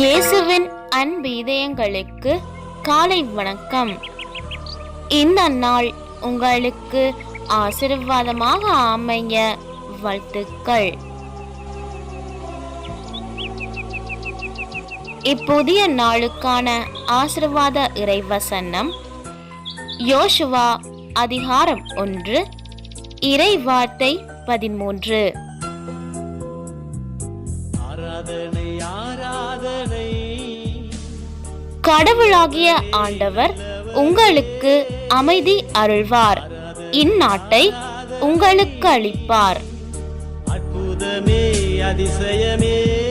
இயேசுவின் அன்பு இதயங்களுக்கு காலை வணக்கம். இந்த நாள் உங்களுக்கு ஆசீர்வாதமாக அமைய வாழ்த்துக்கள். இப்புதிய நாளுக்கான ஆசீர்வாத இறைவசனம் யோசுவா அதிகாரம் ஒன்று இறை வார்த்தை பதிமூன்று. ஆராதனை ஆராதனை. கடவுளாகிய ஆண்டவர் உங்களுக்கு அமைதி அருள்வார். இந்நாட்டை உங்களுக்கு அளிப்பார். அற்புதமே அதிசயமே.